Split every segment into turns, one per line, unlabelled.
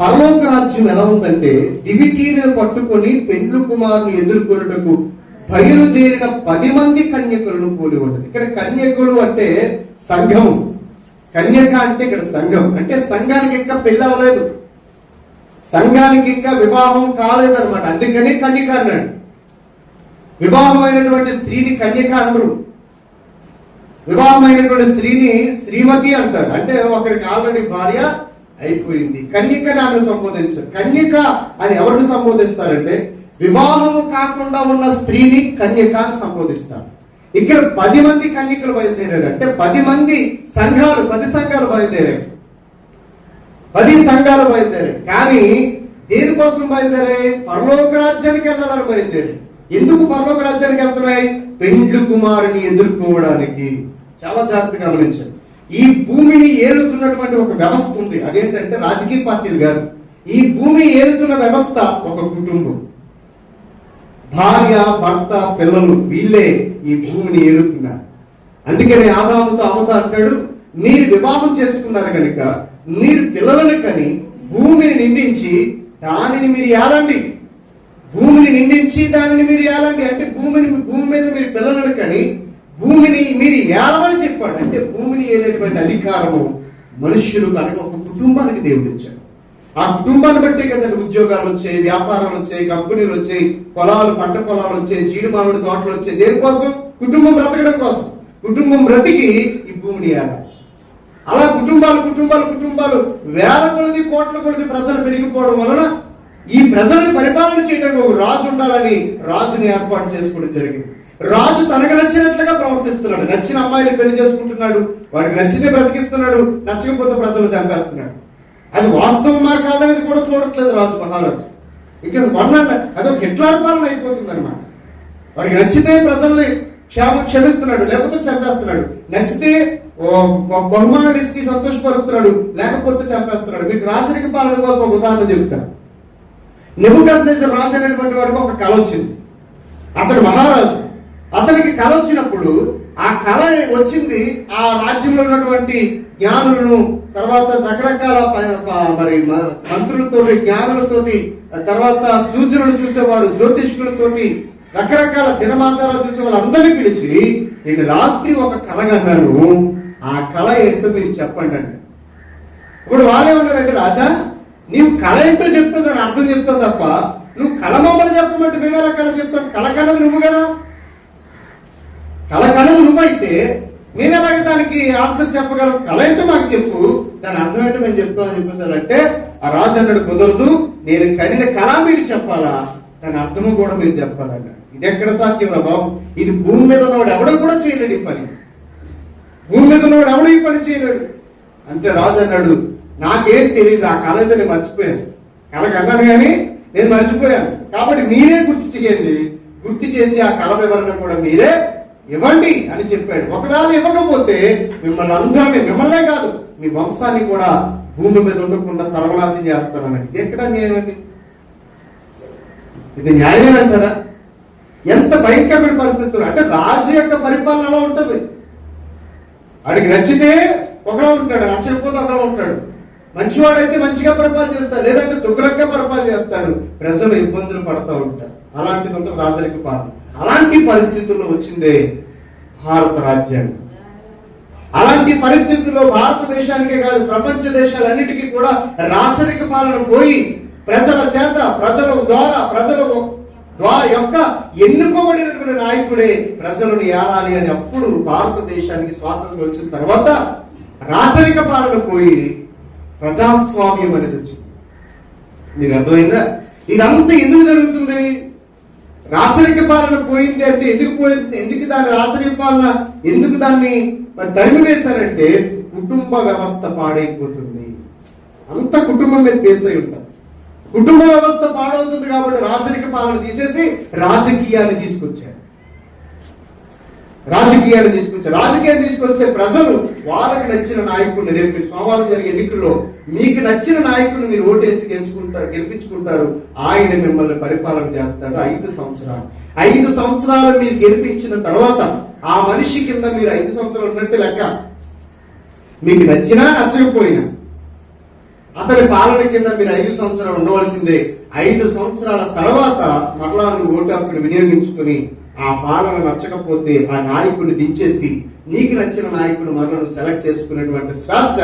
పరలోక రాజ్యం ఎలా ఉందంటే దివిటీలను పట్టుకొని పెండ్లు కుమారుని ఎదుర్కొనుటకు బయలుదేరిన పది మంది కన్యకులను పోలి ఉండదు. ఇక్కడ కన్యకులు అంటే సంఘం. కన్యక అంటే ఇక్కడ సంఘం. అంటే సంఘానికి ఇంకా పెళ్ళి అవ్వలేదు సంఘానికి ఇంకా వివాహం కాలేదన్నమాట. అందుకని కన్యక అన్నాడు. వివాహమైనటువంటి స్త్రీని కన్యక అనరు. వివాహమైనటువంటి స్త్రీని శ్రీమతి అంటారు. అంటే ఒకరికి ఆల్రెడీ భార్య అయిపోయింది. కన్యకని ఆమె సంబోధించారు కన్యక అని ఎవరిని సంబోధిస్తారంటే వివాహం కాకుండా ఉన్న స్త్రీని కన్యక అని సంబోధిస్తారు. ఇక్కడ పది మంది కన్యకలు బయలుదేరారు. అంటే పది మంది సంఘాలు పది సంఘాలు బయలుదేరాయి. పది సంఘాలు బయలుదేరాయి. కానీ దేనికోసం బయలుదేరాయి? పరలోక రాజ్యానికి వెళ్ళాలని బయలుదేరాయి. ఎందుకు పరలోక రాజ్యానికి వెళ్తున్నాయి? పెండ్లు కుమారుని ఎదుర్కోవడానికి. చాలా జాగ్రత్తగా గమనించండి. ఈ భూమిని ఏలుతున్నటువంటి ఒక వ్యవస్థ ఉంది. అదేంటంటే రాజకీయ పార్టీలు కాదు. ఈ భూమి ఏలుతున్న వ్యవస్థ ఒక కుటుంబం. భార్య భర్త పిల్లలు వీళ్ళే ఈ భూమిని ఏలుతున్నారు. అందుకని ఆదాముతో అమత అంటాడు మీరు వివాహం చేసుకున్నారు కనుక మీరు పిల్లలను కని భూమిని నిండించి దానిని మీరు ఏలండి. భూమిని నిండించి దానిని మీరు ఏలండి. అంటే భూమిని భూమి మీద మీరు పిల్లలను కని భూమిని మీరు ఏలమని చెప్పాడు. అంటే భూమిని ఏలేటువంటి అధికారము మనుష్యులు కనుక ఒక కుటుంబానికి దేవుడు ఇచ్చాడు. ఆ కుటుంబాన్ని బట్టే కదండి ఉద్యోగాలు వచ్చాయి వ్యాపారాలు వచ్చాయి కంపెనీలు వచ్చాయి పొలాలు పంట పొలాలు వచ్చాయి జీడి మామిడి తోటలు వచ్చాయి. దేనికోసం కుటుంబం బ్రతకడం కోసం. కుటుంబం బ్రతికి ఈ భూమిని ఏలాలి. అలా కుటుంబాలు కుటుంబాలు కుటుంబాలు వేల కొలది కోట్ల కొలది ప్రజలు పెరిగిపోవడం వలన ఈ ప్రజలను పరిపాలన చేయడానికి ఒక రాజు ఉండాలని రాజుని ఏర్పాటు చేసుకోవడం జరిగింది. రాజు తనకు నచ్చినట్లుగా ప్రవర్తిస్తున్నాడు. నచ్చిన అమ్మాయిని పెళ్ళి చేసుకుంటున్నాడు. వాడికి నచ్చితే బ్రతికిస్తున్నాడు. నచ్చకపోతే ప్రజలు చంపేస్తున్నాడు. అది వాస్తవమా కాదనేది కూడా చూడట్లేదు రాజు మహారాజు. ఇంకా వన్ ఒక హిట్లర్ పాలన అయిపోతుంది అనమాట వాడికి నచ్చితే ప్రజల్ని క్షేమ క్షమిస్తున్నాడు. లేకపోతే చంపేస్తున్నాడు. నచ్చితే బహుమానాలు ఇస్తే సంతోషపరుస్తున్నాడు. లేకపోతే చంపేస్తున్నాడు. మీకు రాజరిక పాలన కోసం ఒక ఉదాహరణ చెబుతాను నెబుకద్నేజర్ రాజు అనేటువంటి వాడికి ఒక కళ వచ్చింది. అతడు మహారాజు. అతనికి కళ వచ్చినప్పుడు ఆ కళ వచ్చింది ఆ రాజ్యంలో ఉన్నటువంటి జ్ఞానులను తర్వాత రకరకాల ప- మరి మ- మంత్రులతోటి జ్ఞానులతోటి తర్వాత సూచనలు చూసేవారు జ్యోతిష్కులతోటి రకరకాల దినమాసాలు చూసే వాళ్ళందరినీ పిలిచి నేను రాత్రి ఒక కళ కన్నాను. ఆ కళ ఏంటో మీరు చెప్పండి అండి ఇప్పుడు వాళ్ళేమన్నారంటే రాజా నీవు కళ ఏంటో చెప్తుందని అర్థం చెప్తావు తప్ప నువ్వు కళ మమ్మల్ని చెప్పమంటే మేమేలా కళ చెప్తాను కళ కన్నది నువ్వు కదా. కళ కన్నది నువ్వైతే నేనెలాగ దానికి ఆన్సర్ చెప్పగలను? కళ ఏంటో మాకు చెప్పు. దాని అర్థం ఏంటో మేము చెప్తామని చెప్పేసారంటే ఆ రాజు అన్నాడు కుదరదు నేను కనిన కళ మీరు చెప్పాలా? దాని అర్థము కూడా మీరు చెప్పాలన్న ఇది ఎక్కడ సాధ్యం బాబు? ఇది భూమి మీద ఉన్నవాడు ఎవడో కూడా చేయలేడు ఈ పని. భూమి మీద ఉన్నవాడు ఎవడు ఈ పని చేయలేడు. అంటే రాజు అన్నాడు నాకేం తెలియదు ఆ కళ నేను మర్చిపోయాను. కళ కన్నాను కానీ నేను మర్చిపోయాను. కాబట్టి మీరే గుర్తు చేయండి. గుర్తు చేసి ఆ కళ వివరణ కూడా మీరే ఇవ్వండి అని చెప్పాడు. ఒకవేళ ఇవ్వకపోతే మిమ్మల్ని అందరినీ మిమ్మల్నే కాదు మీ వంశాన్ని కూడా భూమి మీద ఉండకుండా సర్వనాశం చేస్తానని. ఇది ఎక్కడ న్యాయం ఇది న్యాయమే అంటారా? ఎంత భయంకరమైన పరిస్థితులు. అంటే రాజు యొక్క పరిపాలన అలా ఉంటుంది? వాడికి నచ్చితే ఒకలా ఉంటాడు నచ్చకపోతే ఒకలా ఉంటాడు. మంచివాడైతే మంచిగా పరిపాలన చేస్తాడు లేదంటే దుగ్గులకే పరిపాలన చేస్తాడు. ప్రజలు ఇబ్బందులు పడతా ఉంటారు. అలాంటిది ఉంటుంది రాజరిక పాలన. అలాంటి పరిస్థితుల్లో వచ్చిందే భారత రాజ్యాంగం. అలాంటి పరిస్థితుల్లో భారతదేశానికే కాదు ప్రపంచ దేశాలన్నిటికీ కూడా రాచరిక పాలన పోయి ప్రజల చేత ప్రజల ద్వారా ప్రజల ద్వారా యొక్క ఎన్నుకోబడినటువంటి నాయకుడే ప్రజలను ఏలాలి అని అప్పుడు భారతదేశానికి స్వాతంత్రం వచ్చిన తర్వాత రాచరిక పాలన పోయి ప్రజాస్వామ్యం అనేది వచ్చింది. మీకు అర్థమైందా? ఇదంతా ఎందుకు జరుగుతుంది? రాచరిక పాలన పోయింది అంటే ఎందుకు పోయింది ఎందుకు దాని రాచరిక పాలన ఎందుకు దాన్ని మరి తరిమి వేశారంటే కుటుంబ వ్యవస్థ పాడైపోతుంది. అంత కుటుంబం మీద పేసై ఉంటారు కుటుంబ వ్యవస్థ పాడవుతుంది కాబట్టి రాచరిక పాలన తీసేసి రాజకీయాన్ని తీసుకొచ్చారు. రాజకీయాన్ని తీసుకొచ్చారు. రాజకీయాన్ని తీసుకొస్తే ప్రజలు వాళ్ళకి నచ్చిన నాయకుడిని రేపు సోమవారం జరిగే ఎన్నికల్లో మీకు నచ్చిన నాయకుడిని మీరు ఓటేసి గెలుచుకుంటారు గెలిపించుకుంటారు. ఆయన మిమ్మల్ని పరిపాలన చేస్తాడు ఐదు సంవత్సరాలు. ఐదు సంవత్సరాలు మీరు గెలిపించిన తర్వాత ఆ మనిషి కింద మీరు ఐదు సంవత్సరాలు ఉన్నట్టు లెక్క. మీకు నచ్చినా నచ్చకపోయినా అతని పాలన కింద మీరు ఐదు సంవత్సరాలు ఉండవలసిందే. ఐదు సంవత్సరాల తర్వాత మరలా నువ్వు ఓటు హక్కును వినియోగించుకుని ఆ పాలన నచ్చకపోతే ఆ నాయకుడిని దించేసి నీకు నచ్చిన నాయకుడు మరలా నువ్వు సెలెక్ట్ చేసుకునేటువంటి స్వేచ్ఛ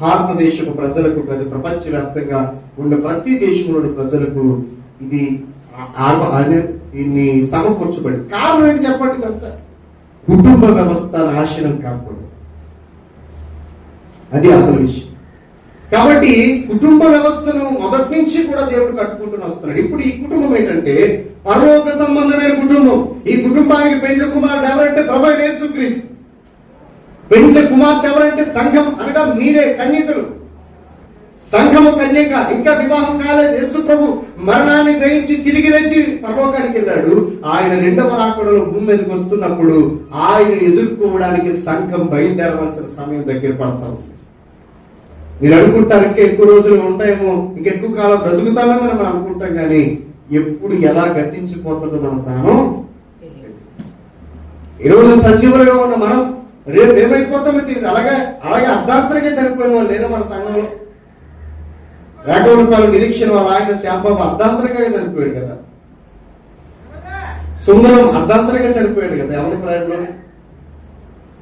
భారతదేశపు ప్రజలకు ప్రపంచ ప్రపంచవ్యాప్తంగా ఉన్న ప్రతి దేశంలోని ప్రజలకు ఇది ఆ- దీన్ని సమకూర్చబడి కారణం ఏంటి చెప్పండి అంత కుటుంబ వ్యవస్థ నాశనం కాకూడదు అది అసలు విషయం. కాబట్టి కుటుంబ వ్యవస్థను మొదటి నుంచి కూడా దేవుడు కట్టుకుంటూ వస్తున్నాడు. ఇప్పుడు ఈ కుటుంబం ఏంటంటే పరలోక సంబంధమైన కుటుంబం. ఈ కుటుంబానికి పెండ్లు కుమారుడు ఎవరంటే ప్రభు యేసుక్రీస్తు. పెండ్లి కుమార్తె ఎవరంటే సంఘం అనగా మీరే కన్యకలు. సంఘము కన్యక ఇంకా వివాహం కాలేదు. యేసు ప్రభు మరణాన్ని జయించి తిరిగి లేచి పరలోకానికి వెళ్ళాడు. ఆయన రెండవ రాకడలో భూమి మీదకి వస్తున్నప్పుడు ఆయన ఎదుర్కోవడానికి సంఘం బయలుదేరవలసిన సమయం దగ్గర పడతాం మీరు అనుకుంటారు ఇంకా ఎక్కువ రోజులు ఉంటాయేమో ఇంకెక్కువ కాలం బ్రతుకుతామని మనం అనుకుంటాం కానీ ఎప్పుడు ఎలా గతించిపోతుందో మన ప్రాణం ఈరోజు సజీవులుగా ఉన్న మనం రేపు ఏమైపోతామో తెలియదు. అలాగే అలాగే అర్ధాంతరంగా చనిపోయిన వాళ్ళు లేరు మన సంఘంలో. రేఖవరపాలు నిరీక్షణ వాళ్ళ ఆయన శ్యాంబాబు అర్ధాంతరంగా చనిపోయాడు కదా. సుందరం అర్ధాంతరంగా చనిపోయాడు కదా ఎవరి ప్రయోజనం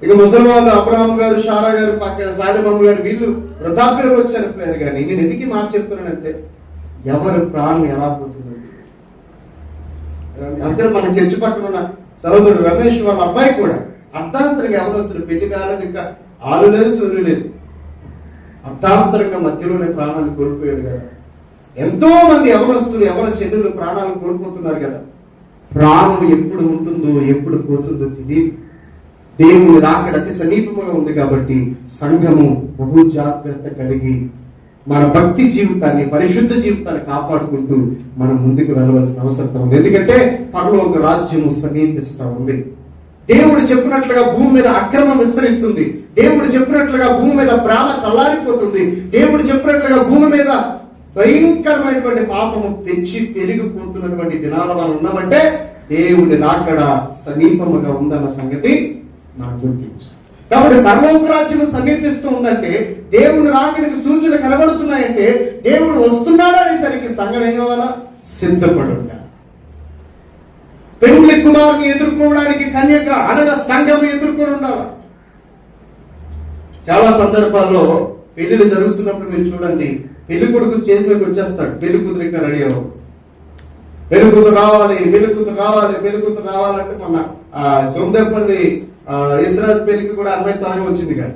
ఇక ముసలి వాళ్ళు అబ్రహాం గారు షారా గారు పక్క సాలిమమ్మ గారు వీళ్ళు వృద్ధాప్యం వచ్చి చనిపోయారు కానీ నేను ఎందుకు మాట చెప్తున్నానంటే ఎవరి ప్రాణం ఎలా పోతుంది అంటే మన చర్చి పక్కన ఉన్న సహోదరుడు రమేష్ వాళ్ళ అబ్బాయి కూడా అర్ధాంతరంగా ఎవరొస్తారు పెళ్ళి కాలేదు ఇంకా ఆలు లేదు సూర్యుడు లేదు. అర్ధాంతరంగా మధ్యలోనే ప్రాణాలు కోల్పోయాడు కదా. ఎంతో మంది యవనస్తులు ఎవరి చెల్లెలు ప్రాణాలు కోల్పోతున్నారు కదా. ప్రాణం ఎప్పుడు ఉంటుందో ఎప్పుడు పోతుందో తెలియదు దేవుని రాకడ అతి సమీపంగా ఉంది కాబట్టి సంఘము బహు జాగ్రత్త కలిగి మన భక్తి జీవితాన్ని పరిశుద్ధ జీవితాన్ని కాపాడుకుంటూ మనం ముందుకు వెళ్ళవలసిన అవసరం ఉంది. ఎందుకంటే పరలోక రాజ్యము సమీపిస్తా ఉంది. దేవుడు చెప్పినట్లుగా భూమి మీద అక్రమం విస్తరిస్తుంది. దేవుడు చెప్పినట్లుగా భూమి మీద ప్రేమ చల్లారిపోతుంది. దేవుడు చెప్పినట్లుగా భూమి మీద భయంకరమైనటువంటి పాపము పెంచి పెరిగిపోతున్నటువంటి దినాల మనం ఉన్నామంటే దేవుడి రాకడ సమీపముగా ఉందన్న సంగతి మనం గుర్తించాలి కాబట్టి పరలోక రాజ్యం సమీపిస్తూ ఉందంటే దేవుని రాకడికి సూచనలు కనబడుతున్నాయంటే దేవుడు వస్తున్నాడా అనేసరికి సంఘం ఏం కావాలా? సిద్ధపడి ఉండాలి. పెండ్లి కుమారుని ఎదుర్కోవడానికి కన్యక అనగా సంఘం ఎదుర్కొని ఉండాలి? చాలా సందర్భాల్లో పెళ్ళి జరుగుతున్నప్పుడు మీరు చూడండి పెళ్ళి కొడుకు చేతిలోకి మీదకి వచ్చేస్తాడు పెళ్ళి కూతురు ఇక్కడ రెడీ అవ్వదు పెళ్ళి కూతురు రావాలి పెళ్ళి కూతురు రావాలి పెళ్ళి కూతురు రావాలంటే మన ఆ, సోమదేపల్లి ఇస్రాజ్ పెళ్ళికి కూడా అమ్మాయి త్వరగా వచ్చింది కదా.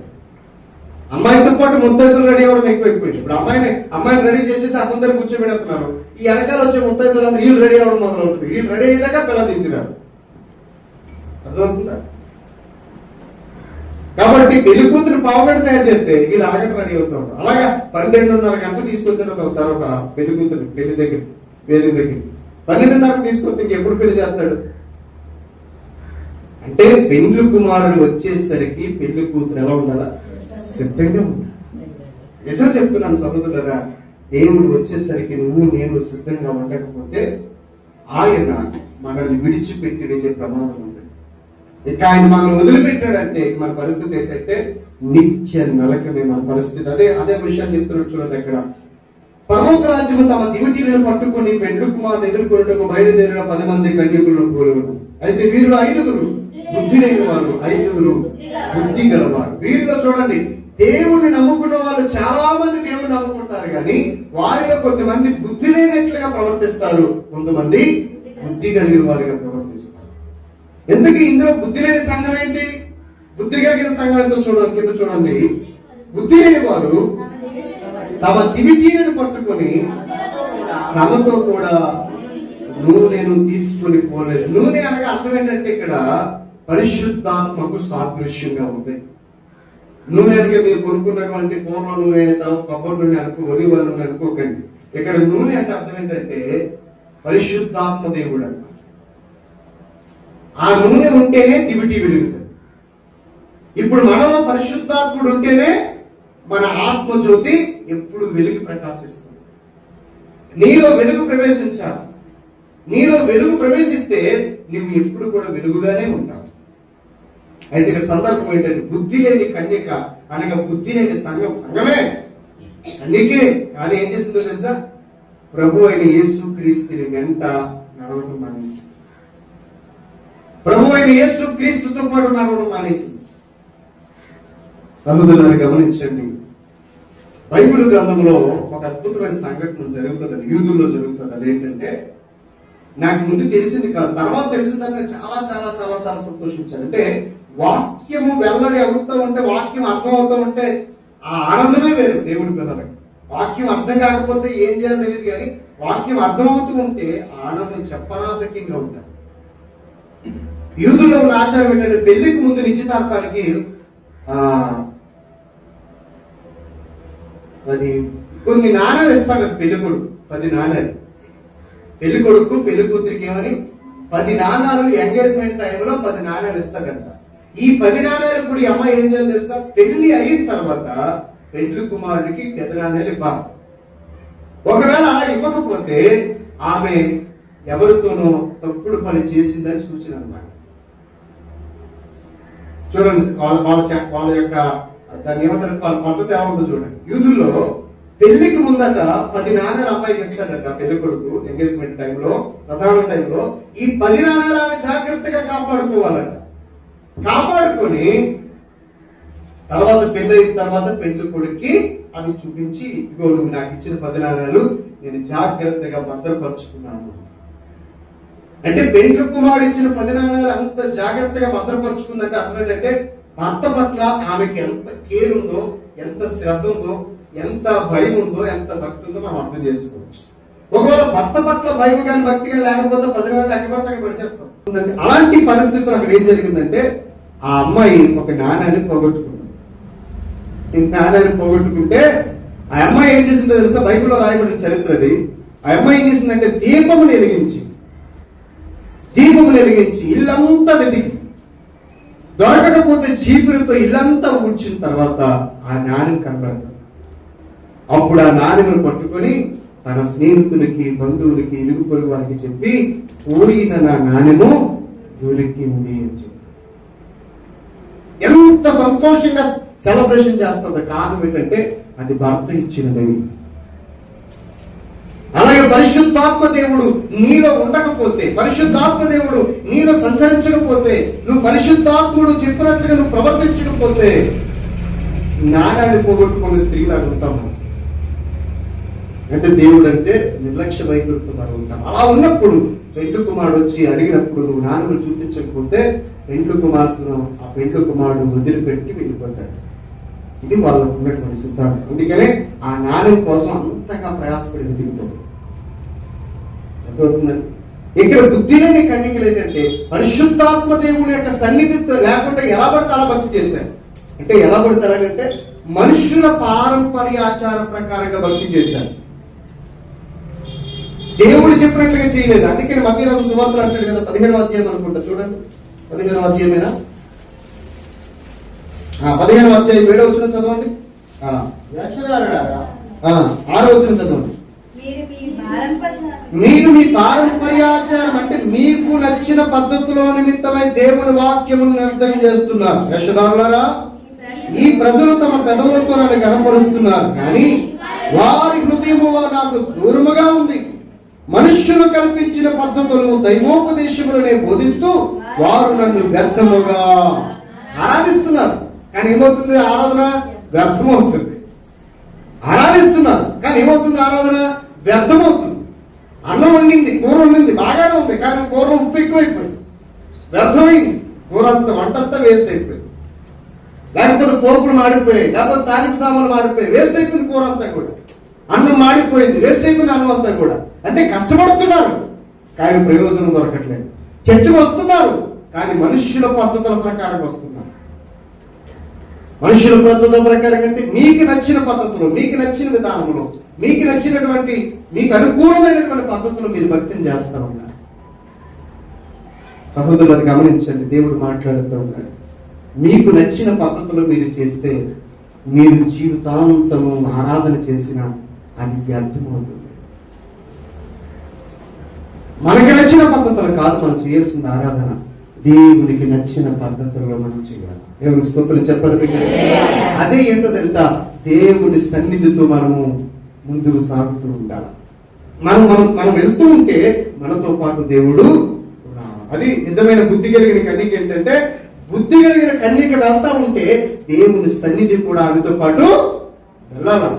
అమ్మాయితో పాటు ముత్తైదులు రెడీ అవ్వడం ఎక్కువైపోయింది ఇప్పుడు అమ్మాయిని అమ్మాయిని రెడీ చేసేసి అందరు కూర్చోబెడుతున్నారు. ఈ వెనకాల వచ్చే ముత్తైదులు అందరూ వీళ్ళు రెడీ అవ్వడం మొదలవుతుంది వీళ్ళు రెడీ అయ్యాక పిల్లలు తీసిరారు అర్థమవుతుందా? కాబట్టి పెళ్ళి కూతురు పావుగంట తయారు చేస్తే వీళ్ళు అరగంట రెడీ అవుతారు అలాగా పన్నెండున్నర గంట తీసుకొచ్చారు ఒకసారి ఒక పెళ్ళి కూతురు పెళ్ళి దగ్గర వేదిక దగ్గర. పన్నెండున్నర తీసుకొస్తే ఇంకెప్పుడు పెళ్ళి చేస్తాడు? అంటే పెండ్లి కుమారుడు వచ్చేసరికి పెళ్ళి కూతురు ఎలా ఉండాలా? సిద్ధంగా నిజం చెప్తున్నాను సహోదరులరా దేవుడు వచ్చేసరికి నువ్వు నేను సిద్ధంగా ఉండకపోతే ఆయన మనల్ని విడిచిపెట్టి వెళ్ళే ప్రమాదం ఉంది. ఇక ఆయన మనల్ని వదిలిపెట్టాడంటే మన పరిస్థితి ఏంటంటే నిత్య నలకమే మన పరిస్థితి. అదే అదే విషయాన్ని చెప్తున్నాడు చూడండి అక్కడ. పరలోక రాజ్యము తమ దివిటీలను పట్టుకొని పెండ్లు కుమారుని ఎదుర్కొన్నట్టుకు బయలుదేరిన పది మంది కన్యకులను కోరువును అయితే వీరు ఐదుగురు బుద్ధి లేని వారు ఐదుగురు బుద్ధి గలవారు. వీరిలో చూడండి దేవుని నమ్ముకున్న వాళ్ళు చాలా మంది దేవుని నమ్ముకుంటారు కానీ వారిలో కొంతమంది బుద్ధి లేనట్లుగా ప్రవర్తిస్తారు. కొంతమంది బుద్ధి కలిగిన వారిగా ప్రవర్తిస్తారు. ఎందుకు ఇందులో బుద్ధి లేని సంఘం ఏంటి? బుద్ధి కలిగిన సంఘం ఎంతో చూడండి కింద చూడండి. బుద్ధి లేని వారు తమ దివిటీలను పట్టుకొని తమతో కూడా నూనెను తీసుకొని పోలేదు. నూనె అనగా అర్థం ఏంటంటే ఇక్కడ పరిశుద్ధాత్మకు సాదృశ్యంగా ఉంది. నూనె అనగా మీరు కొనుక్కున్నటువంటి పూర్వ నూనె తర్వాత కొబ్బరి నూనె అనుకో వరి నూనె అనుకోకండి ఇక్కడ నూనె అంటే అర్థం ఏంటంటే పరిశుద్ధాత్మ దేవుడు అంట. ఆ నూనె ఉంటేనే దివిటి వెలుగుతుంది. ఇప్పుడు మనలో పరిశుద్ధాత్ముడు ఉంటేనే మన ఆత్మ జ్యోతి ఎప్పుడు వెలుగు ప్రకాశిస్తుంది. నీలో వెలుగు ప్రవేశించాలి. నీలో వెలుగు ప్రవేశిస్తే నువ్వు ఎప్పుడు కూడా వెలుగుగానే ఉంటావు. అయితే ఇక్కడ సందర్భం ఏంటంటే బుద్ధి లేని కన్యక అనగా బుద్ధి లేని సంఘం సంఘమే. కన్యకే. కానీ ఏం చేసిందో తెలుసా? ప్రభు అయిన యేసు క్రీస్తుని వెంట నడవడం మానేసింది. ప్రభు అయిన యేసు క్రీస్తుతో పాటు నడవడం మానేసింది. సహోదరులను గమనించండి. బైబిల్ గ్రంథంలో ఒక అద్భుతమైన సంఘటన జరుగుతుంది యూదుల్లో జరుగుతుంది. ఏంటంటే నాకు ముందు తెలిసింది కాదు తర్వాత తెలిసిన నేను చాలా చాలా చాలా చాలా సంతోషించాను అంటే వాక్యము వెల్లడి అవుతూ ఉంటే వాక్యం అర్థం అవుతూ ఉంటే ఆ ఆనందమే వేరు దేవుడి పిల్లలకి. వాక్యం అర్థం కాకపోతే ఏం చేయాలో తెలియదు కానీ వాక్యం అర్థం అవుతూ ఉంటే ఆనందం చెప్పనాసక్యంగా ఉంటారు యూదులో ఉన్న ఆచారం ఏంటంటే పెళ్ళికి ముందు నిశ్చితార్థానికి ఆ అది కొన్ని నాణాలు ఇస్తాడు పెళ్ళి కొడుకు పది నాణాలు. పెళ్ళి కొడుకు పెళ్ళి కూతురికి ఏమని పది నాణాలు ఎంగేజ్మెంట్ టైంలో పది నాణాలు ఇస్తాడంట. ఈ పది నాణాలు కూడా ఈ అమ్మాయి ఏం చేయాలి తెలుసా? పెళ్ళి అయిన తర్వాత పెండ్లి కుమారుడికి పెద్ద నాణాలు ఇవ్వాలి. ఒకవేళ అలా ఇవ్వకపోతే ఆమె ఎవరితోనో తప్పుడు పని చేసిందని సూచన అన్నమాట. చూడండి వాళ్ళ వాళ్ళ వాళ్ళ యొక్క దాన్ని ఏమంటారు? వాళ్ళ పద్ధతి ఏమంటుందో చూడండి. యూదుల్లో పెళ్ళికి ముందట పది నాణాలు అమ్మాయికి ఇస్తాడట పెళ్ళి కొడుకు ఎంగేజ్మెంట్ టైంలో ప్రధాన టైంలో. ఈ పది నాణాలు ఆమె జాగ్రత్తగా కాపాడుకోవాలంట. కాపాడుకొని తర్వాత పెళ్ళి అయిన తర్వాత పెళ్ళి కొడుక్కి అవి చూపించి ఇదిగో నువ్వు నాకు ఇచ్చిన పదినాణాలు నేను జాగ్రత్తగా భద్రపరుచుకున్నాను. అంటే పెండ్లు కుమారుడు ఇచ్చిన పదినాణాలు అంత జాగ్రత్తగా భద్రపరుచుకుందంటే అర్థం ఏంటంటే భర్త పట్ల ఆమెకి ఎంత కేర్ ఉందో ఎంత శ్రద్ధ ఉందో ఎంత భయం ఉందో ఎంత భక్తి ఉందో మనం అర్థం చేసుకోవచ్చు. ఒకవేళ భర్త పట్ల భయం కానీ భక్తి కానీ లేకపోతే పది నాణాలు ఎక్కడ పడితే అక్కడ పడిచేస్తాం అలాంటి పరిస్థితులు అక్కడ ఏం జరిగిందంటే ఆ అమ్మాయి ఒక నాన్నని పోగొట్టుకుంది. ఈ నాణాన్ని పోగొట్టుకుంటే ఆ అమ్మాయి ఏం చేసిందో తెలుసా? బైబిల్లో రాయబడిన చరిత్ర అది. ఆ అమ్మాయి ఏం చేసిందంటే దీపమును వెలిగించి దీపమును వెలిగించి ఇల్లంతా వెతికి దొరకకపోతే చీపురుతో ఇల్లంతా ఊడ్చిన తర్వాత ఆ నాణ్యం కనబడతాడు అప్పుడు ఆ నాణ్యమును పట్టుకొని తన స్నేహితులకి బంధువులకి ఇరుగు పొరుగు వారికి చెప్పి పోయిన నా నాణ్యము దొరికింది అని చెప్పి. ఎంత సంతోషంగా సెలబ్రేషన్ చేస్తుంది కారణం ఏంటంటే అది భర్త ఇచ్చినది. అలాగే పరిశుద్ధాత్మ దేవుడు నీలో ఉండకపోతే పరిశుద్ధాత్మ దేవుడు నీలో సంచరించకపోతే నువ్వు పరిశుద్ధాత్ముడు చెప్పినట్లుగా నువ్వు ప్రవర్తించకపోతే నాణాన్ని పోగొట్టుకునే స్త్రీలు అడుగుతాము అంటే దేవుడు అంటే నిర్లక్ష్య వైఖరితో మనం ఉంటాం. అలా ఉన్నప్పుడు పెండ్లు కుమారుడు వచ్చి అడిగినప్పుడు నువ్వు నాన్నను చూపించకపోతే పెండ్లు కుమార్తెను ఆ పెండ్లు కుమారుడు వదిలిపెట్టి వెళ్ళిపోతాడు. ఇది వాళ్ళకు ఉన్నటువంటి సిద్ధాంతం. అందుకనే ఆ నాణ్యం కోసం అంతగా ప్రయాసపడి వెతుకుతారు అర్థమవుతుందండి? ఇక్కడ బుద్ధి లేని కన్యకలు ఏంటంటే పరిశుద్ధాత్మ దేవుని యొక్క సన్నిధితో లేకుండా ఎలా పడితే అలా భక్తి చేశారు. అంటే ఎలా పడితే అలాగంటే మనుషుల పారంపర్య ఆచార ప్రకారంగా భక్తి చేశారు. దేవుడు చెప్పినట్లుగా చేయలేదు. అందుకని మధ్య రోజు సువార్తలు అంటాడు కదా పదిహేను అధ్యాయం అనుకుంటా చూడండి. పదిహేను అధ్యాయమేనా? ఆ, పదిహేను అధ్యాయం ఏడో వచ్చిన చదవండి. ఆ,
వేషధారులారా
ఆ, ఆరో వచ్చిన చదవండి. మీరు మీ పారంపర్యాచారం అంటే మీకు నచ్చిన పద్ధతిలో నిమిత్తమై దేవుని వాక్యమును నిర్ణయం చేస్తున్నారు. యశదారులారా ఈ ప్రజలు తమ పెదవులతో నన్ను కనపరుస్తున్నారు కానీ వారి హృదయము నాకు దూరముగా ఉంది. మనుష్యులు కల్పించిన పద్ధతులు దైవోపదేశములనే బోధిస్తూ వారు నన్ను వ్యర్థముగా ఆరాధిస్తున్నారు. కానీ ఏమవుతుంది ఆరాధన వ్యర్థమవుతుంది. ఆరాధిస్తున్నారు. కానీ ఏమవుతుంది ఆరాధన వ్యర్థమవుతుంది. అన్నం వండింది కూర వండింది బాగానే ఉంది కానీ కూర ఉప్పు ఎక్కువైపోయింది. వ్యర్థమైంది. కూర అంతా వంట అంతా వేస్ట్ అయిపోయింది. లేకపోతే పోపులు మాడిపోయాయి లేకపోతే తాలింపు సామాన్లు మాడిపోయాయి వేస్ట్ అయిపోయింది కూర అంతా కూడా. అన్నం మాడిపోయింది. వేస్ట్ అయిపోయింది అన్నం అంతా కూడా. అంటే కష్టపడుతున్నారు కానీ ప్రయోజనం దొరకట్లేదు. చర్చకు వస్తున్నారు కానీ మనుష్యుల పద్ధతుల ప్రకారం వస్తున్నారు. మనుషుల పద్ధతుల ప్రకారం అంటే మీకు నచ్చిన పద్ధతులు మీకు నచ్చిన విధానంలో మీకు నచ్చినటువంటి మీకు అనుకూలమైనటువంటి పద్ధతులు మీరు భక్తిని చేస్తా ఉన్నారు. సహోదరులను గమనించండి దేవుడు మాట్లాడుతూ ఉన్నాడు. మీకు నచ్చిన పద్ధతులు మీరు చేస్తే మీరు జీవితాంతము ఆరాధన చేసిన అది వ్యర్థమవుతుంది మనకి నచ్చిన పద్ధతులు కాదు మనం చేయాల్సిన ఆరాధన. దేవునికి నచ్చిన పద్ధతుల్లో మనం చేయాలి. దేవునికి స్తోత్రం చెప్పండి అదే ఏంటో తెలుసా? దేవుని సన్నిధితో మనము ముందుకు సాగుతూ ఉండాలి. మనం మనం మనం వెళ్తూ ఉంటే మనతో పాటు దేవుడు అది నిజమైన బుద్ధి కలిగిన కన్యక ఏంటంటే బుద్ధి కలిగిన కన్యక వెళ్తా ఉంటే దేవుని సన్నిధి కూడా ఆమెతో పాటు వెళ్ళాలి.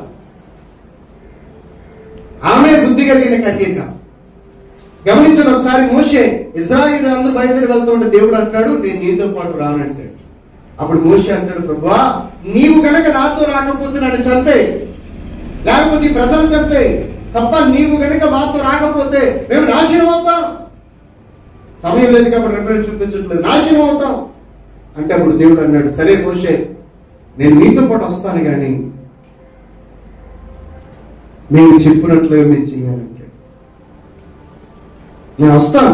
ఆమె బుద్ధి కలిగిన కన్యక. గమనించండి ఒకసారి మోషే ఇజ్రాయిల్ అందరూ బయలుదేరి వెళ్తూ ఉంటే దేవుడు అంటాడు నేను నీతో పాటు రానంటాడు అప్పుడు మోషే అంటాడు ప్రభా నీవు కనుక నాతో రాకపోతే నన్ను చంపే. లేకపోతే ఈ ప్రజలు చంపే. తప్ప నీవు కనుక మాతో రాకపోతే మేము నాశనం అవుతాం. సమయం లేదు కాబట్టి రెఫరెన్స్ చూపించట్లేదు. నాశనం అవుతాం. అంటే అప్పుడు దేవుడు అన్నాడు సరే మోషే నేను నీతో పాటు వస్తాను కానీ నేను చెప్పినట్లుగా మీరు చేయాలంటే నేను వస్తాను.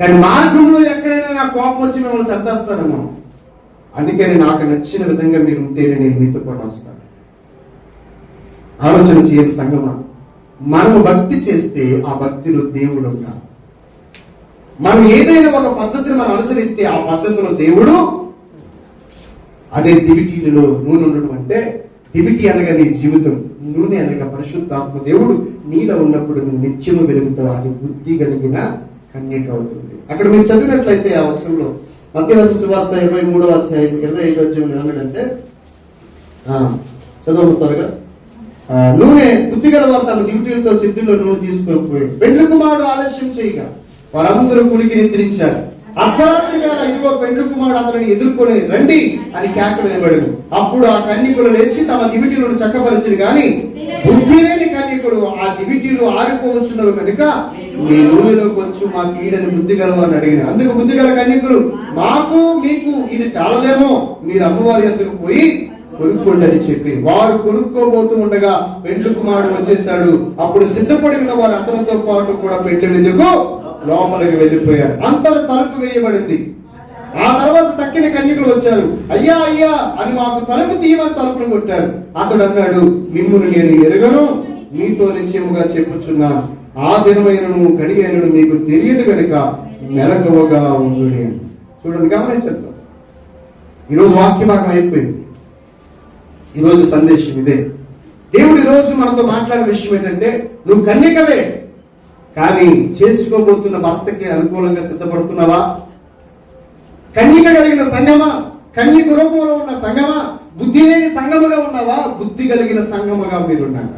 కానీ మార్గంలో ఎక్కడైనా నా కోపం వచ్చి మిమ్మల్ని చంపేస్తానేమో అందుకని నాకు నచ్చిన విధంగా మీరు ఉంటేనే నేను మీతో పాటు వస్తాను. ఆలోచన చేయని సంగమా. మనము భక్తి చేస్తే ఆ భక్తిలో దేవుడు ఉంటాడు. మనం ఏదైనా ఒక పద్ధతిని మనం అనుసరిస్తే ఆ పద్ధతిలో దేవుడు అదే దివిటీలలో నూనె ఉండడం అంటే దివిటీ అనగా నీ జీవితం. నూనె అనగా పరిశుద్ధాత్మ దేవుడు నీలో ఉన్నప్పుడు నువ్వు నిత్యము వెలుగుతావు అది బుద్ధి కలిగిన కన్నీటి అవుతుంది. అక్కడ మీరు చదివినట్లయితే ఆ వచనంలో మధ్యవర్ష సువార్త ఇరవై మూడో అధ్యాయం ఇరవై ఐదో అధ్యాయం ఏమన్నాడంటే ఆ, త్వరగా. నూనె బుద్ధి గల వారు తమ డ్యూటీలతో సిద్ధుల్లో నూనె తీసుకొని పెండ్ల కుమారుడు ఆలస్యం చేయగా వారందరూ కునికి నిద్రించారు. అర్ధరాత్రి వేళ ఇదిగో పెండ్లు కుమారుడు అతనిని ఎదుర్కొని రండి అని కేక వినబడింది అప్పుడు ఆ కన్యకులు లేచి తమ దివిటీలను చక్కపరిచింది గాని బుద్ధి లేని కన్యకుడు ఆ దివిటీలు ఆరిపోవచ్చున్నారు కనుక మీ నూనెలో కొంచెం మాకు ఈడని బుద్ధి గలవు అని అడిగిన అందుకు బుద్ధి గల కన్యకులు మాకు మీకు ఇది చాలదేమో మీరు అమ్మవారి ఎందుకు పోయి కొనుక్కోండి చెప్పి. వారు కొనుక్కోబోతూ ఉండగా పెండ్లు కుమారుడు వచ్చేసాడు అప్పుడు సిద్ధపడి ఉన్న వారు అతనితో పాటు కూడా పెండ్లి విందుకు లోపలికి వెళ్ళిపోయారు. అంతలో తలుపు వేయబడింది. ఆ తర్వాత తక్కిన కన్యకులు వచ్చారు. అయ్యా అయ్యా అని మాకు తలుపు తీయమని తలుపును కొట్టారు. అతడు అన్నాడు మిమ్మును నేను ఎరగను. మీతో నిశ్చయముగా చెప్పుచున్నా. ఆ దినమైనను గడియైనను మీకు తెలియదు కనుక మెలకువగా ఉండు చూడండి గమనించారు ఈరోజు వాక్య భాగం అయిపోయింది. ఈరోజు సందేశం ఇదే. దేవుడు ఈరోజు మనతో మాట్లాడే విషయం ఏంటంటే నువ్వు కన్యకవే. కానీ చేసుకోబోతున్న భర్తకి అనుకూలంగా సిద్ధపడుతున్నావా? కన్యక కలిగిన సంగమా? కన్యక రూపంలో ఉన్న సంగమా? బుద్ధి లేని సంగముగా ఉన్నావా? బుద్ధి కలిగిన సంగముగా మీరున్నాక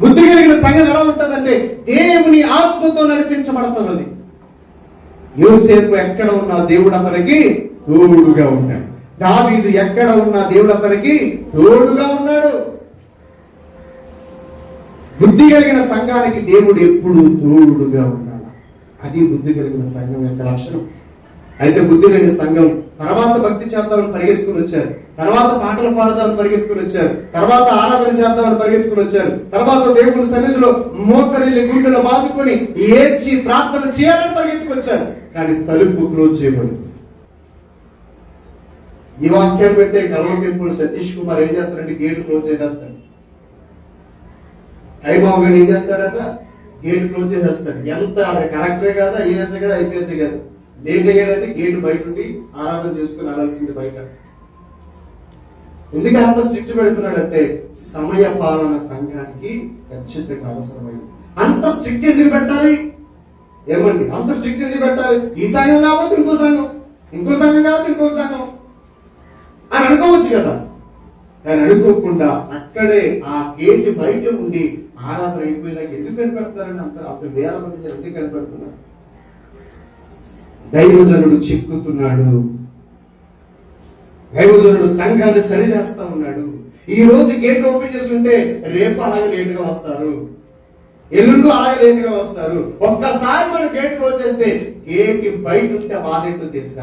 బుద్ధి కలిగిన సంఘం ఎలా ఉంటుందంటే దేవుని ఆత్మతో నడిపించబడుతుంది అది యోసేపు ఎక్కడ ఉన్నా దేవుడు అతనికి తోడుగా ఉన్నాడు. దావీదు ఎక్కడ ఉన్నా దేవుడు అతనికి తోడుగా ఉన్నాడు. బుద్ధి కలిగిన సంఘానికి దేవుడు ఎప్పుడు తోడుగా ఉండాలి? అది బుద్ధి కలిగిన సంఘం యొక్క లక్షణం. అయితే బుద్ధి లేని సంఘం తర్వాత భక్తి చేద్దామని పరిగెత్తుకుని వచ్చారు. తర్వాత పాటలు పాడదామని పరిగెత్తుకుని వచ్చారు. తర్వాత ఆరాధన చేద్దామని పరిగెత్తుకుని వచ్చారు. తర్వాత దేవుని సన్నిధిలో మోకరిల్లి గుండెలో బాదుకొని ఏడ్చి ప్రార్థన చేయాలని పరిగెత్తుకొచ్చారు కానీ తలుపు క్లోజ్ చేయబడింది. ఈ వాక్యం పెట్టే కల్వకెంపుడు సతీష్ కుమార్ ఏం చేస్తారంటే గేటు క్లోజ్ చేసేస్తాడు. టైమావు గారు ఏం చేస్తాడట గేట్ క్లోజ్ చేసేస్తాడు. ఎంత ఆడ కలెక్టరే కాదా ఏఎస్ఏ కదా ఐపీఎస్ఏ కాదు. లేట్ అయ్యాడంటే గేట్ బయట ఉండి ఆరాధన చేసుకుని ఆడాల్సింది బయట. ఎందుకు అంత స్ట్రిక్ట్ పెడుతున్నాడంటే సమయ పాలన సంఘానికి ఖచ్చితంగా అవసరమైంది. అంత స్ట్రిక్ట్ ఎందుకు పెట్టాలి? ఏమండి? అంత స్ట్రిక్ట్ ఎందుకు పెట్టాలి? ఈ సంఘం కాకపోతే ఇంకో సంఘం. ఇంకో సంఘం కాకపోతే ఇంకో సంఘం. అని అనుకోవచ్చు కదా. కానీ అనుకోకుండా అక్కడే ఆ గేట్ బయట ఉండి ఆరాధన అయిపోయినా ఎందుకు కనిపెడతారని అంత అంత వేల మంది ఎందుకు కనిపెడుతున్నారు? దైవజనుడు చిక్కుతున్నాడు. దైవజనుడు సంఘాన్ని సరి చేస్తా ఉన్నాడు. ఈ రోజు గేట్ ఓపెన్ చేసి ఉంటే రేపు అలాగే లేట్గా వస్తారు. ఎల్లుండు అలాగే లేట్గా వస్తారు. ఒక్కసారి మనం గేట్ క్లోజ్ చేస్తే గేట్ బయట ఉంటే బాధ ఏంటో తెలిసి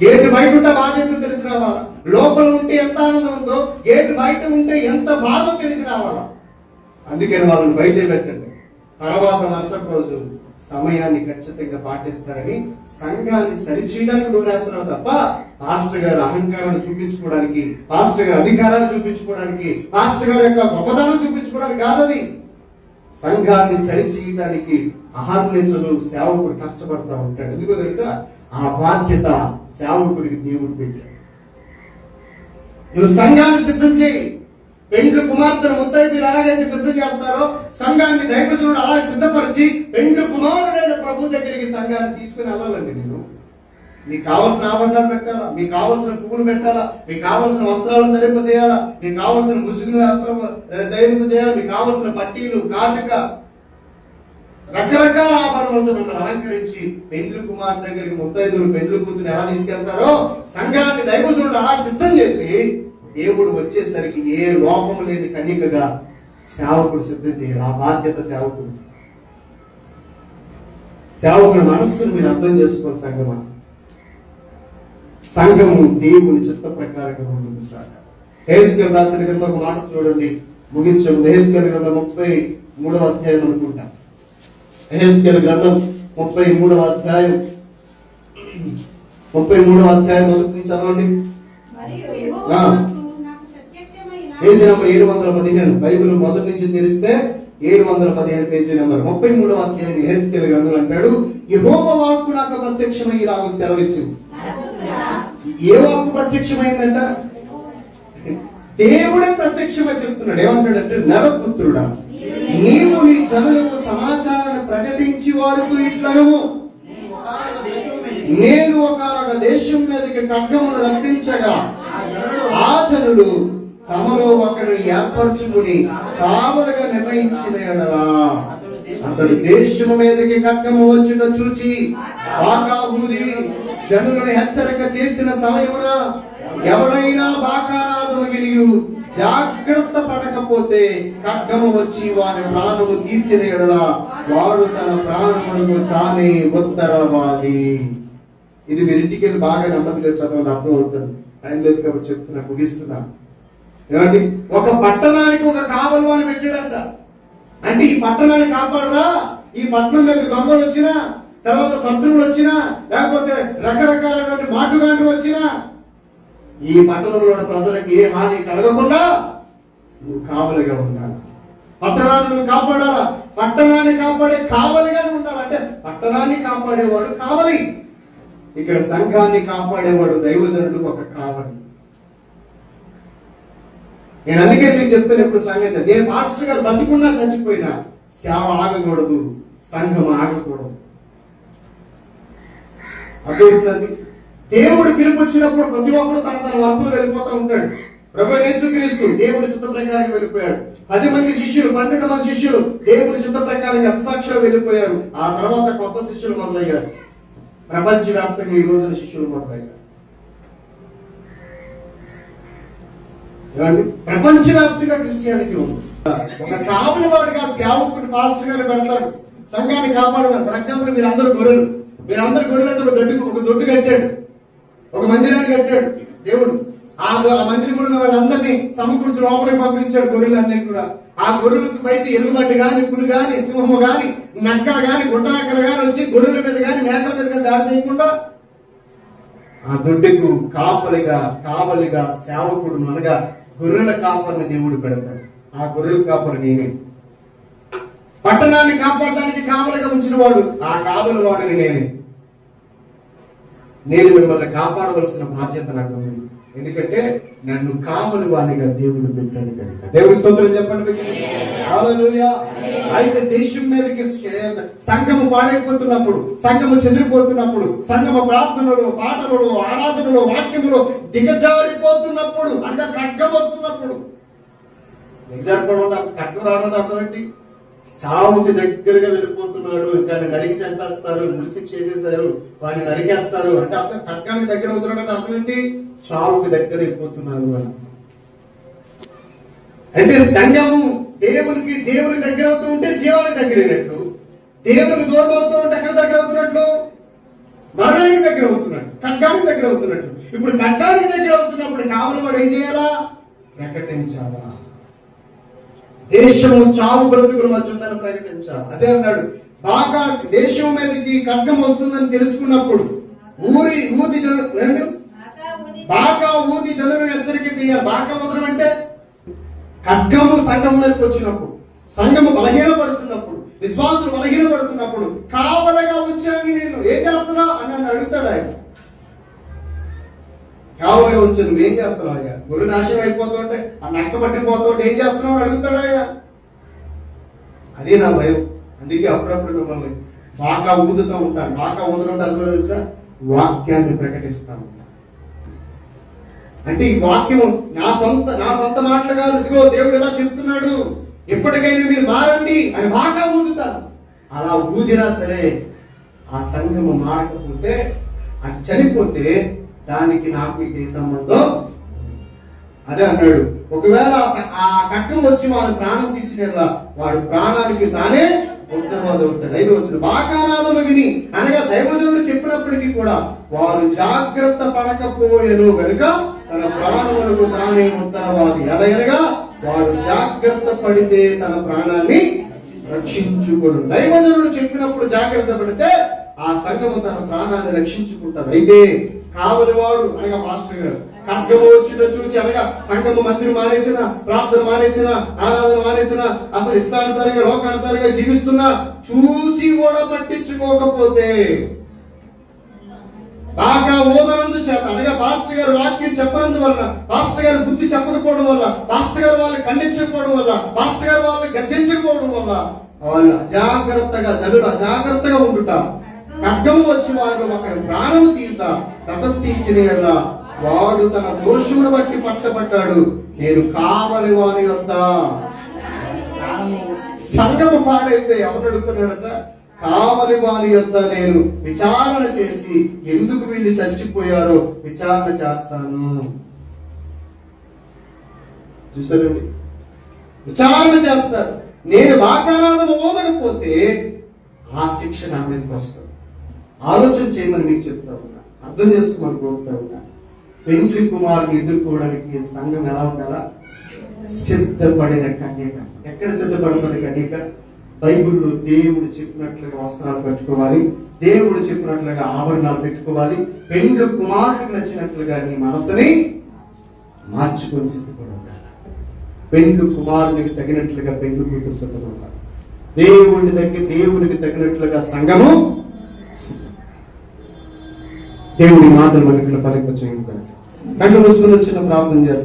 గేటు బయట ఉంటే బాధ ఏంటో తెలిసి రావాలా లోపల ఉంటే ఎంత ఆనందం ఉందో గేటు బయట ఉంటే ఎంత బాధో తెలిసి రావాలా అందుకని వాళ్ళని బయటే పెట్టండి. తర్వాత మరుసటి రోజు సమయాన్ని ఖచ్చితంగా పాటిస్తారని సంఘాన్ని సరిచేయడానికి డోరేస్తున్నారు తప్ప పాస్టర్ గారు అహంకారాన్ని చూపించుకోవడానికి పాస్టర్ గారు అధికారాన్ని చూపించుకోవడానికి పాస్టర్ గారి యొక్క గొప్పదనం చూపించుకోవడానికి కాదది సంఘాన్ని సరిచేయడానికి అహర్నిశలు సేవకుడు కష్టపడతా ఉంటాడు. ఎందుకో తెలుసా? ఆ బాధ్యత సేవకుడికి దేవుడు పెట్టాడు. నువ్వు సంఘాన్ని సిద్ధం చేయి. పెండ్లు కుమార్తెను ముత్తైదులు ఎలాగైతే సిద్ధం చేస్తారో సంఘాన్ని దైవజనుడు అలా సిద్ధపరిచి పెండ్లు కుమారుడైన ప్రభు దగ్గరికి సంఘాన్ని తీసుకుని వెళ్ళాలండి నేను. మీకు కావాల్సిన ఆభరణాలు పెట్టాలా? మీకు కావాల్సిన పువ్వులు పెట్టాలా? మీకు కావాల్సిన వస్త్రాలను ధరింపజేయాలా? నీకు కావాల్సిన ముసుగుని వస్త్రం ధరింపజేయాలా? మీకు కావాల్సిన పట్టీలు కాటుక రకరకాల ఆభరణాలతో అలంకరించి పెండ్లు కుమార్ దగ్గరికి ముత్తైదులు పెండ్లు కూతురు ఎలా తీసుకెళ్తారో సంఘాన్ని దైవజనుడు అలా సిద్ధం చేసి దేవుడు వచ్చేసరికి ఏ లోపము లేని కన్యకగా సేవకుడు సిద్ధం చేయాలి. ఆ బాధ్యత సేవకుడు. సేవకుడి మనస్సును మీరు అర్థం చేసుకోవాలి సంఘమ. సంఘము దేవుని చిత్త ప్రకారంగా ముందుకు సాగాలి హేజ్గర్ రాసిన కింద ఒక మాట చూడండి. ముగించండి. హేజ్గర్ కింద ముప్పై మూడవ అధ్యాయం అనుకుంటా. హేజ్గర్ గ్రంథం ముప్పై మూడవ అధ్యాయం. ముప్పై మూడవ అధ్యాయం మొదటి నుంచి చదవండి. పేజీ నెంబర్ ఏడు వందల పదిహేను. బైబిల్ మొదటి నుంచి తెరిస్తే ఏడు వందల పదిహేను పేజీ నెంబర్. ముప్పై మూడవ అధ్యాయం హేస్కెల్ గ్రంథం అంటాడు యెహోవా వాక్కు నాకు ప్రత్యక్షమై ఇలాగ సెలవిచ్చింది ఏ వాక్కు ప్రత్యక్షమైందంట? దేవుడే ప్రత్యక్షమై చెప్తున్నాడు. ఏమంటాడంటే నరపుత్రుడా. నీవు నీ జనులకు సమాచారాన్ని ప్రకటించి వారితో ఇట్లనము. నేను ఒక దేశం మీదకి ఖడ్గమును రప్పించగా ఆ జనులు తమలో ఒకరిని ఏర్పరచుకుని కావలుగా నిర్ణయించిన ఎడలా అతడు దేశము మీదకి ఖడ్గము వచ్చుట చూచి బాగా జనులను హెచ్చరిక చేసిన సమయమున ఎవడైనా బాకానాదము గిరియు జాగ్రత్త పడకపోతే ఖడ్గము వచ్చి వాని ప్రాణము తీసిన ఎడల వాడు తన ప్రాణములకు తానే ఉత్తరవాలి ఇది మీరు ఇంటికి వెళ్ళి బాగా నెమ్మదిగా చదవండి అర్థం అవుతుంది. టైం లేదు కాబట్టి చెప్తున్నా ముగిస్తున్నా. ఏమండి? ఒక పట్టణానికి ఒక కావలు అని పెట్టాడంట. అంటే ఈ పట్టణాన్ని కాపాడరా? ఈ పట్టణం మీద దొంగలు వచ్చినా తర్వాత శత్రువులు వచ్చినా లేకపోతే రకరకాలైనటువంటి మాటగాండ్రు వచ్చినా ఈ పట్టణంలో ఉన్న ప్రజలకు ఏ హాని కలగకుండా నువ్వు కావలిగా ఉండాలి. పట్టణాన్ని నువ్వు కాపాడాలా? పట్టణాన్ని కాపాడే కావలిగా నువ్వు ఉండాలంటే పట్టణాన్ని కాపాడేవాడు కావలి. ఇక్కడ సంఘాన్ని కాపాడేవాడు దైవజనుడు ఒక కావలి. నేను అందుకే మీకు చెప్తాను ఇప్పుడు సంగతి నేను మాస్టర్ గారు బతికున్నా చచ్చిపోయినా సేవ ఆగకూడదు సంఘం ఆగకూడదు. అర్థమవుతుందండి? దేవుడు పిలుపు వచ్చినప్పుడు ప్రతి ఒక్కరు తన తన వరుసలో వెళ్ళిపోతూ ఉంటాడు. ప్రభు యేసుక్రీస్తు దేవుని చిత్త ప్రకారం వెళ్ళిపోయాడు. పది మంది శిష్యులు పన్నెండు మంది శిష్యులు దేవుని చిత్త ప్రకారం అర్థసాక్షిగా వెళ్ళిపోయారు. ఆ తర్వాత కొత్త శిష్యులు మొదలయ్యారు. ప్రపంచవ్యాప్తంగా ఈ రోజున శిష్యులు మొదలయ్యారు. ఏమండి? ప్రపంచవ్యాప్తంగా క్రిస్టియానిటీ ఉంది. ఒక కాపుల వాడిగా సేవకుని పాస్టర్ గారు పెడతాడు. సంఘాన్ని కాపాడమని. ఫర్ ఎగ్జాంపుల్ మీరు అందరూ గొర్రెలు. మీరు గొర్రెలతో ఒక దొడ్డు ఒక దొడ్డు కట్టాడు. ఒక మందిరాన్ని కట్టాడు దేవుడు. ఆ గొ- మందిరంలో ఉన్న వాళ్ళందరినీ సమకూర్చి లోపలికి పంపించాడు గొర్రెలన్నీ కూడా. ఆ గొర్రెలకు బయట ఎలుగుబంటి గాని పులి గాని సింహము గాని నక్కలు గాని గుట్టనక్కలు గాని వచ్చి గొర్రెల మీద గాని మేకల మీద గాని దాడి చేయకుండా ఆ దొడ్డకు కాపలిగా కావలిగా సేవకుడు అనగా గొర్రెల కాపరిని దేవుడు పెడతాడు. ఆ గొర్రెల కాపరి నేనే. పట్టణాన్ని కాపాడడానికి కావలిగా ఉంచిన వాడు ఆ కావలి వాడిని నేనే. నేను మిమ్మల్ని కాపాడవలసిన బాధ్యత నాకు ఉంది. ఎందుకంటే నన్ను కావలి వాడిగా దేవుడు పెట్టాడు కనుక. దేవుడి స్తోత్రం చెప్పండి అయితే దేశం మీదకి సంఘము పాడైపోతున్నప్పుడు సంఘము చెదిరిపోతున్నప్పుడు సంఘము ప్రార్థనలు పాటలు ఆరాధనలు వాక్యములు దిగజారిపోతున్నప్పుడు అంటే ఖడ్గం వస్తున్నప్పుడు. దిగజారిపోవడం ఖడ్గం రావడం అర్థం ఏంటి? చావుకి దగ్గరగా వెళ్ళిపోతున్నాడు. ఇంకా నరికి చంపేస్తారు మురిసిక్ చేసేసారు వాడిని నరికేస్తారు. అంటే అర్థం ఖడ్గానికి దగ్గర అవుతున్నాడు అంటే అర్థం ఏంటి? చావుకి దగ్గర అయిపోతున్నారు అని. అంటే సంఘము దేవునికి దేవునికి దగ్గర అవుతూ ఉంటే జీవానికి దగ్గర అయినట్లు దేవునికి దూరం అవుతూ ఉంటే ఎక్కడ దగ్గర అవుతున్నట్లు? మరణానికి దగ్గర అవుతున్నట్టు ఖడ్గానికి దగ్గర అవుతున్నట్టు ఇప్పుడు ఖడ్గానికి దగ్గర అవుతున్నప్పుడు కావలి వాడు ఏం చేయాలా? ప్రకటించాలా? దేశము చావు బ్రతుకుల మధ్య ఉందని ప్రకటించాలి అదే అన్నాడు. బాగా దేశం మీదకి ఖడ్గం వస్తుందని తెలుసుకున్నప్పుడు ఊరి ఊది జనులు
బాగా ఊది
బాగా జనులను హెచ్చరిక చేయాలి. బాగా ఊదడం అంటే ఖడ్గము సంఘం మీదకి వచ్చినప్పుడు సంఘము బలహీనపడుతున్నప్పుడు విశ్వాసులు బలహీనపడుతున్నప్పుడు కావలగా ఉంచాను నేను. ఏం చేస్తున్నా? అని నన్ను అడుగుతాడు ఆయన. కావలగా వచ్చి నువ్వేం చేస్తున్నావు అయ్యా గురు నాశనం అయిపోతుంటే ఆ నక్క పట్టిపోతుంటే ఏం చేస్తున్నావు అని అడుగుతాడు ఆయన. అదే నా భయం. అందుకే అప్పుడప్పుడు మిమ్మల్ని బాగా ఊదుతూ ఉంటాను. బాగా ఊదుతుంటే అందులో తెలుసా? వాక్యాన్ని ప్రకటిస్తా ఉంటాను. అంటే ఈ వాక్యము నా సొంత నా సొంత మాటలు కాదు. ఇదిగో దేవుడు ఎలా చెప్తున్నాడు. ఎప్పటికైనా మీరు మారండి. అని బాగా ఊదుతాను అలా ఊదినా సరే ఆ సంఘము మారకపోతే అది చనిపోతే దానికి నాకు ఏ సంబంధం అదే అన్నాడు. ఒకవేళ ఆ కట్టం వచ్చి వాడు ప్రాణం తీసినట్లా వాడు ప్రాణానికి తానే ఉత్తరవాది అవుతాడు ఐదు వచ్చిన బాకానాదము విని అనగా దైవజనుడు చెప్పినప్పటికీ కూడా వారు జాగ్రత్త పడకపోయేను గనుక తన ప్రాణములకు తానే ఉత్తరవాది. ఎలా అనగా వాడు జాగ్రత్త పడితే తన ప్రాణాన్ని రక్షించుకోడు దైవజనుడు చెప్పినప్పుడు జాగ్రత్త పడితే ఆ సంఘము తన ప్రాణాన్ని రక్షించుకుంటారు అయితే కావలివాడు అనగా మాస్టర్ గారు. ఖడ్గము వచ్చిన చూచి అనగా సంఘము మందిరం మానేసిన ప్రార్థన మానేసిన ఆరాధన మానేసిన అసలు ఇష్టానుసారంగా లోకానుసారంగా జీవిస్తున్నా చూచి కూడా పట్టించుకోకపోతే బాగా ఓదనందు చేత అనగా పాస్టర్ గారు వాక్యం చెప్పనందు వల్ల పాస్టర్ గారు బుద్ధి చెప్పకపోవడం వల్ల పాస్టర్ గారు వాళ్ళు ఖండించకపోవడం వల్ల పాస్టర్ గారు వాళ్ళని గద్దించకపోవడం వల్ల వాళ్ళు అజాగ్రత్తగా జనులు అజాగ్రత్తగా ఉంటుంటారు ఖడ్గము వచ్చి వారు అక్కడ ప్రాణము తీరుట తపస్తించిన వాడు తన దోషమును బట్టి పట్టబడ్డాడు. నేను కావలి వారి వద్ద సంగము పాడైతే ఎవరు అడుగుతున్నాడట కావలి వారి యొద్ద నేను విచారణ చేసి ఎందుకు వీళ్ళు చచ్చిపోయారో విచారణ చేస్తాను. చూసారండి విచారణ చేస్తాడు. నేను వాగ్దానాలను మోదకపోతే ఆ శిక్ష నా మీదకి వస్తుంది. ఆలోచన చేయమని మీకు చెప్తా ఉన్నా. అర్థం చేసుకోమని కోరుతా ఉన్నా. పెండ్లి కుమారుని ఎదుర్కోవడానికి సంఘం ఎలా ఉండాలా? సిద్ధపడిన కన్యక. ఎక్కడ సిద్ధపడుతున్న కన్యక? బైబిల్లో దేవుడు చెప్పినట్లుగా వస్త్రాలు పెట్టుకోవాలి దేవుడు చెప్పినట్లుగా ఆభరణాలు పెట్టుకోవాలి. పెండ్లు కుమారుడికి నచ్చినట్లుగా నీ మనసుని మార్చుకొని సిద్ధపడాలి? ఉండాలి పెండ్లు కుమారునికి తగినట్లుగా పెండ్లు కూతురు సిద్ధపడాలి? దేవుడి దగ్గర దేవునికి తగినట్లుగా సంఘము దేవుడి మాటలు మనకి ఫలింప చేయండి కళ్ళు మూసుకుని వచ్చిన ప్రార్థన చేస్తాం